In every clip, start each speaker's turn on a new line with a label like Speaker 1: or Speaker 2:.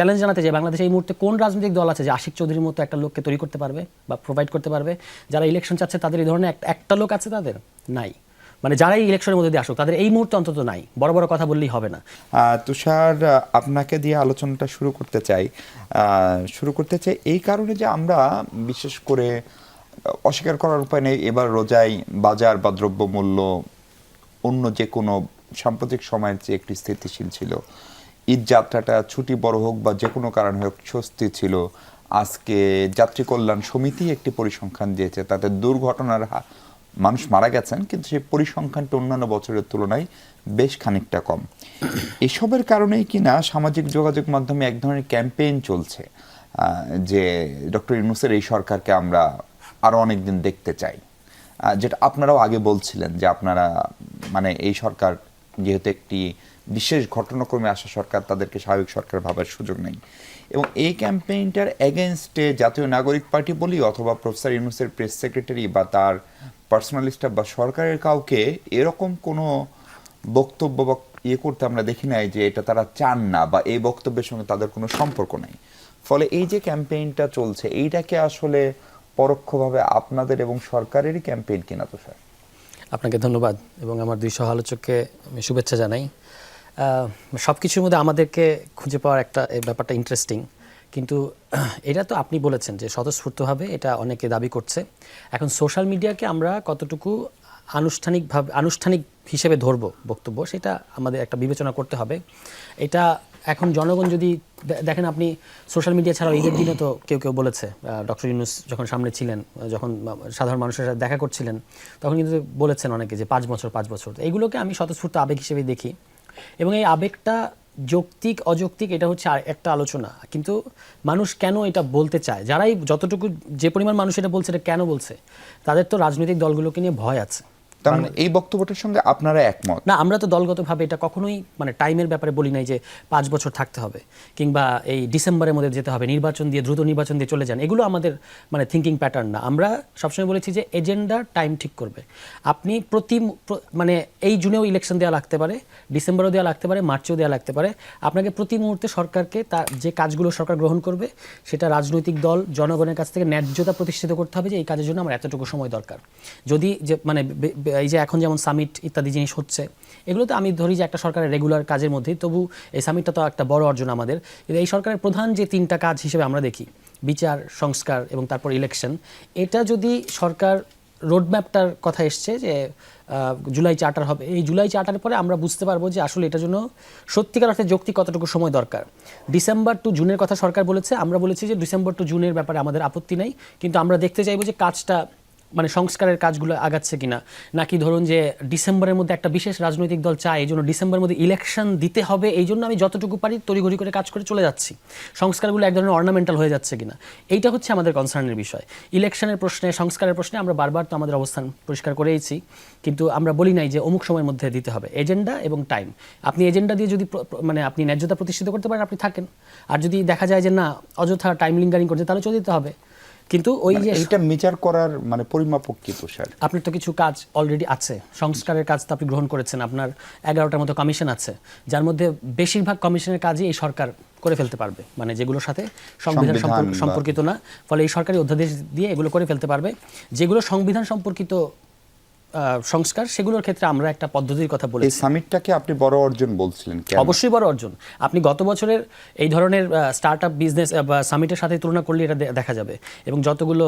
Speaker 1: Challenge জানাতে চাই বাংলাদেশে এই মুহূর্তে কোন রাজনৈতিক দল আছে যে আশিক চৌধুরীর মতো একটা লোককে তৈরি করতে পারবে বা প্রোভাইড করতে পারবে? যারা ইলেকশন চাচ্ছে, তাদের এই ধরনের একটা- লোক আছে তাদের? নাই। মানে যারাই ইলেকশনের মধ্যে দিয়ে আসুক, তাদের এই মুহূর্তে অন্তত নাই। বড় বড় কথা বললেই হবে না।
Speaker 2: তুষার আপনাকে দিয়ে আলোচনাটা শুরু করতে চাই। শুরু করতে চাই এই কারণে যে আমরা বিশেষ করে অস্বীকার করার উপায় নেই, এবার রোজাই বাজার বা দ্রব্যমূল্য অন্য যে কোনো সাম্প্রতিক সময়ের চেয়ে একটি স্থিতিশীল ছিল। ঈদ যাত্রাটা ছুটি বড় হোক বা যে কোনো কারণে হোক, স্বস্তি ছিল। আজকে যাত্রী কল্যাণ সমিতি একটি পরিসংখ্যান দিয়েছে। তাতে দুর্ঘটনার মানুষ মারা গেছেন, কিন্তু সেই পরিসংখ্যানটা অন্যান্য বছরের তুলনায় বেশ খানিকটা কম। এসবের কারণেই কিনা সামাজিক যোগাযোগ মাধ্যমে এক ধরনের ক্যাম্পেইন চলছে যে ডক্টর ইউনুসের এই সরকারকে আমরা আরও অনেকদিন দেখতে চাই। যেটা আপনারাও আগে বলছিলেন যে আপনারা মানে এই সরকার যেহেতু একটি বিশেষ ঘটনাক্রমে আসা সরকার তাদেরকে স্বাভাবিক সরকার ভাবার সুযোগ নেই। এবং এই ক্যাম্পেইনটার এগেনস্টে জাতীয় নাগরিক পার্টি বলি অথবা প্রফেসর ইউনুসের প্রেস সেক্রেটারি বা তার পার্সোনাল স্টাফ বা সরকারের কাউকে এরকম কোনো বক্তব্য বা ইয়ে করতে আমরা দেখি নাই যে এটা তারা চান না বা এই বক্তব্যের সঙ্গে তাদের কোনো সম্পর্ক নেই। ফলে এই যে ক্যাম্পেইনটা চলছে, এইটাকে আসলে পরোক্ষভাবে আপনাদের এবং সরকারেরই ক্যাম্পেইন কিনা, তো স্যার?
Speaker 1: আপনাকে ধন্যবাদ এবং আমার দুই সহ আলোচককে আমি শুভেচ্ছা জানাই। সব কিছুর মধ্যে আমাদেরকে খুঁজে পাওয়ার একটা ব্যাপারটা ইন্টারেস্টিং কিন্তু এটা তো আপনি বলেছেন যে স্বতঃস্ফূর্তভাবে এটা অনেকে দাবি করছে। এখন সোশ্যাল মিডিয়াকে আমরা কতটুকু আনুষ্ঠানিকভাবে আনুষ্ঠানিক হিসেবে ধরবো বক্তব্য, সেটা আমাদের একটা বিবেচনা করতে হবে। এটা এখন জনগণ যদি দেখেন আপনি সোশ্যাল মিডিয়া ছাড়াও ঈদের দিনে তো কেউ কেউ বলেছে ডক্টর ইউনুস যখন সামনে ছিলেন যখন সাধারণ মানুষের সাথে দেখা করছিলেন, তখন কিন্তু বলেছেন অনেকে যে পাঁচ বছর পাঁচ বছর। এইগুলোকে আমি স্বতঃস্ফূর্ত আবেগ হিসেবেই দেখি। এবং এই আবেগটা যৌক্তিক, অযৌক্তিক, এটা হচ্ছে একটা আলোচনা। কিন্তু মানুষ কেন এটা বলতে চায়? যারাই যতটুকু যে পরিমাণ মানুষ এটা বলছে, এটা কেন বলছে? তাদের তো রাজনৈতিক দলগুলোকে নিয়ে ভয় আছে।
Speaker 2: তার মানে এই বক্তব্যটার সঙ্গে আপনারা একমত?
Speaker 1: না আমরা তো দলগতভাবে এটা কখনোই মানে টাইমের ব্যাপারে বলি নাই যে পাঁচ বছর থাকতে হবে কিংবা এই ডিসেম্বরের মধ্যে যেতে হবে নির্বাচন দিয়ে দ্রুত নির্বাচন দিয়ে চলে যান এগুলো আমাদের মানে থিঙ্কিং প্যাটার্ন না। আমরা সবসময় বলেছি যে এজেন্ডা টাইম ঠিক করবে। আপনি প্রতি মানে এই জুনেও ইলেকশন দেওয়া লাগতে পারে ডিসেম্বরেও দেওয়া লাগতে পারে মার্চেও দেওয়া লাগতে পারে। আপনাকে প্রতি মুহূর্তে সরকারকে তার যে কাজগুলো সরকার গ্রহণ করবে সেটা রাজনৈতিক দল জনগণের কাছ থেকে ন্যায্যতা প্রতিষ্ঠিত করতে হবে যে এই কাজের জন্য আমার এতটুকু সময় দরকার। যদি যে মানে এই যে এখন যেমন সামিট ইত্যাদি জিনিস হচ্ছে এগুলো তো আমি ধরি যে একটা সরকারের রেগুলার কাজের মধ্যেই, তবু এই সামিটটা তো একটা বড় অর্জন আমাদের। কিন্তু এই সরকারের প্রধান যে তিনটা কাজ হিসেবে আমরা দেখি, বিচার, সংস্কার এবং তারপর ইলেকশন এটা যদি সরকার রোডম্যাপটার কথা এসছে যে জুলাই চার্টার হবে, এই জুলাই চার্টারের পরে আমরা বুঝতে পারব যে আসলে এটার জন্য সত্যিকার অর্থে যৌক্তিক কতটুকু সময় দরকার। ডিসেম্বর টু জুনের কথা সরকার বলেছে, আমরা বলেছি যে ডিসেম্বর টু জুনের ব্যাপারে আমাদের আপত্তি নেই, কিন্তু আমরা দেখতে চাইব যে কাজটা মানে সংস্কারের কাজগুলো আগাচ্ছে কিনা? নাকি ধরুন যে ডিসেম্বরের মধ্যে একটা বিশেষ রাজনৈতিক দল চায়, এই জন্য ডিসেম্বরের মধ্যে ইলেকশন দিতে হবে, এই জন্য আমি যতটুকু পারি তড়িঘড়ি করে কাজ করে চলে যাচ্ছি। সংস্কারগুলো এক ধরনের অর্নামেন্টাল হয়ে যাচ্ছে কিনা? এইটা হচ্ছে আমাদের কনসার্নের বিষয়। ইলেকশনের প্রশ্নে, সংস্কারের প্রশ্নে আমরা বারবার তো আমাদের অবস্থান পরিষ্কার করেইছি, কিন্তু আমরা বলি নাই যে অমুক সময়ের মধ্যে দিতে হবে। এজেন্ডা এবং টাইম আপনি এজেন্ডা দিয়ে যদি মানে আপনি ন্যায্যতা প্রতিষ্ঠিত করতে পারেন, আপনি থাকেন। আর যদি দেখা যায় যে না, অযথা টাইম লিঙ্গারিং করছে, তাহলে চলে দিতে হবে। কিন্তু ওই
Speaker 2: মানে
Speaker 1: যে
Speaker 2: এটা মেজার করার মানে পরিমাপক কি তুষার
Speaker 1: আপনার তো কিছু কাজ অলরেডি আছে। সংস্কারের কাজ তো আপনি গ্রহণ করেছেন। আপনার এগারোটার মতো কমিশন আছে। যার মধ্যে বেশিরভাগ কমিশনের কাজই এই সরকার করে ফেলতে পারবে। মানে যেগুলোর সাথে সংবিধান সম্পর্কিত না। ফলে এই সরকারি অধ্যাদেশ দিয়ে এগুলো করে ফেলতে পারবে। যেগুলো সংবিধান সম্পর্কিত সংস্কার সেগুলোর ক্ষেত্রে আমরা একটা পদ্ধতির কথা
Speaker 2: এই সামিটটাকে আপনি বড় অর্জন বলছিলেন
Speaker 1: অবশ্যই বড় অর্জন। আপনি গত বছরের এই ধরনের স্টার্ট আপ বিজনেস বা সামিটের সাথে তুলনা করলে এটা দেখা যাবে। এবং যতগুলো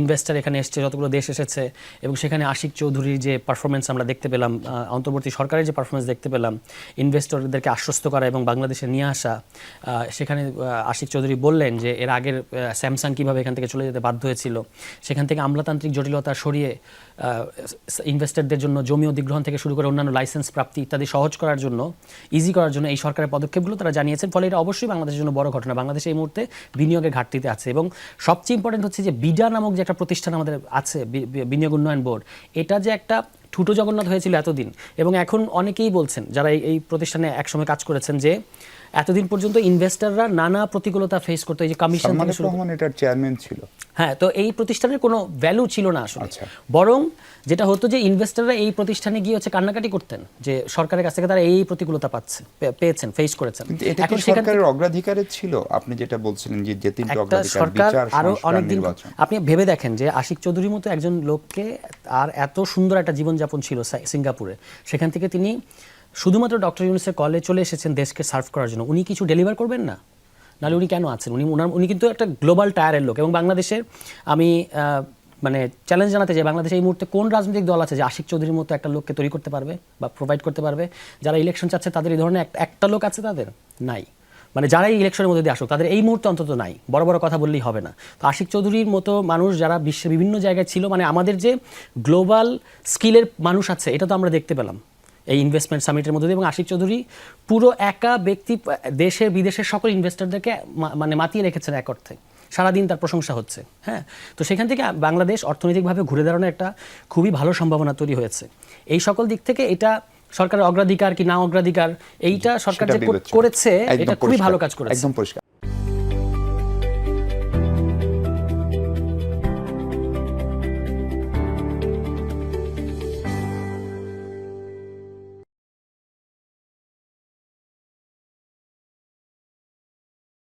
Speaker 1: ইনভেস্টার এখানে এসছে যতগুলো দেশ এসেছে এবং সেখানে আশিক চৌধুরীর যে পারফরমেন্স আমরা দেখতে পেলাম অন্তর্বর্তী সরকারের যে পারফরমেন্স দেখতে পেলাম ইনভেস্টরদেরকে আশ্বস্ত করা এবং বাংলাদেশে নিয়ে আসা সেখানে আশিক চৌধুরী বললেন যে এর আগের স্যামসাং কীভাবে এখান থেকে চলে যেতে বাধ্য হয়েছিল সেখান থেকে আমলাতান্ত্রিক জটিলতা সরিয়ে ইনভেস্টরদের জন্য জমি অধিগ্রহণ থেকে শুরু করে অন্যান্য লাইসেন্স প্রাপ্তি ইত্যাদি সহজ করার জন্য ইজি করার জন্য এই সরকারের পদক্ষেপগুলো তারা জানিয়েছেন। ফলে এটা অবশ্যই বাংলাদেশের জন্য বড় ঘটনা। বাংলাদেশ এই মুহূর্তে বিনিয়োগের ঘাটতিতে আছে এবং সবচেয়ে ইম্পর্টেন্ট হচ্ছে যে বিডা নামক যে একটা প্রতিষ্ঠান আমাদের আছে বিনিয়োগ উন্নয়ন বোর্ড, এটা যে একটা ঠুটো জগন্নাথ হয়েছিল এতদিন। এবং এখন অনেকেই বলছেন যারা এই- প্রতিষ্ঠানে একসময় কাজ করেছেন যে এতদিন পর্যন্ত ইনভেস্টররা নানা প্রতিকূলতা ফেস করতো এই যে কমিশন থেকে শুরু
Speaker 2: এটার চেয়ারম্যান ছিল।
Speaker 1: হ্যাঁ তো এই প্রতিষ্ঠানের কোনো ভ্যালু ছিল না আসলে।
Speaker 2: আচ্ছা।
Speaker 1: বরং যেটা হতো যে ইনভেস্টররা এই প্রতিষ্ঠানে গিয়ে হচ্ছে কান্নাকাটি করতেন যে সরকারের কাছ থেকে তারা এই প্রতিকূলতা পাচ্ছে পেয়েছেন ফেস করেছেন। এখন
Speaker 2: সরকারের অগ্রাধিকারে ছিল? আপনি যেটা বলছিলেন যে যে তিনটা অগ্রাধিকার
Speaker 1: সরকার
Speaker 2: বিচার আরও
Speaker 1: অনেক
Speaker 2: দিন
Speaker 1: আপনি ভেবে দেখেন যে আশিক চৌধুরীর মতো একজন লোককে আর এত সুন্দর একটা জীবনযাপন ছিল সিঙ্গাপুরে। সেখান থেকে তিনি শুধুমাত্র ডক্টর ইউনুসের কলে চলে এসেছেন দেশকে সার্ভ করার জন্য। উনি কিছু ডেলিভার করবেন না? নাহলে উনি কেন আছেন? উনি উনার উনি কিন্তু একটা গ্লোবাল টায়ারের লোক এবং বাংলাদেশের আমি মানে চ্যালেঞ্জ জানাতে চাই, বাংলাদেশে এই মুহূর্তে কোন রাজনৈতিক দল আছে যে আশিক চৌধুরীর মতো একটা লোককে তৈরি করতে পারবে বা প্রোভাইড করতে পারবে? যারা ইলেকশন চাচ্ছে তাদের এই ধরনের একটা লোক আছে তাদের? নাই। মানে যারাই ইলেকশনের মধ্যে দিয়ে আসুক, তাদের এই মুহূর্তে অন্তত নাই। বড় বড় কথা বললেই হবে না। তো আশিক চৌধুরীর মতো মানুষ যারা বিশ্বের বিভিন্ন জায়গায় ছিল মানে আমাদের যে গ্লোবাল স্কিলের মানুষ আছে, এটা তো আমরা দেখতে পেলাম এই ইনভেস্টমেন্ট সামিটের মধ্যে এবং আশিক চৌধুরী পুরো একা ব্যক্তি দেশের বিদেশের সকল ইনভেস্টরদেরকে মানে মাতিয়ে রেখেছেন এক অর্থে। সারাদিন তার প্রশংসা হচ্ছে হ্যাঁ? তো সেখান থেকে বাংলাদেশ অর্থনৈতিকভাবে ঘুরে দাঁড়ানোর একটা খুবই ভালো সম্ভাবনা তৈরি হয়েছে। এই সকল দিক থেকে এটা সরকারের অগ্রাধিকার কি না অগ্রাধিকার এইটা সরকার যে করেছে এটা খুবই ভালো কাজ করেছে।
Speaker 2: একদম পরিষ্কার।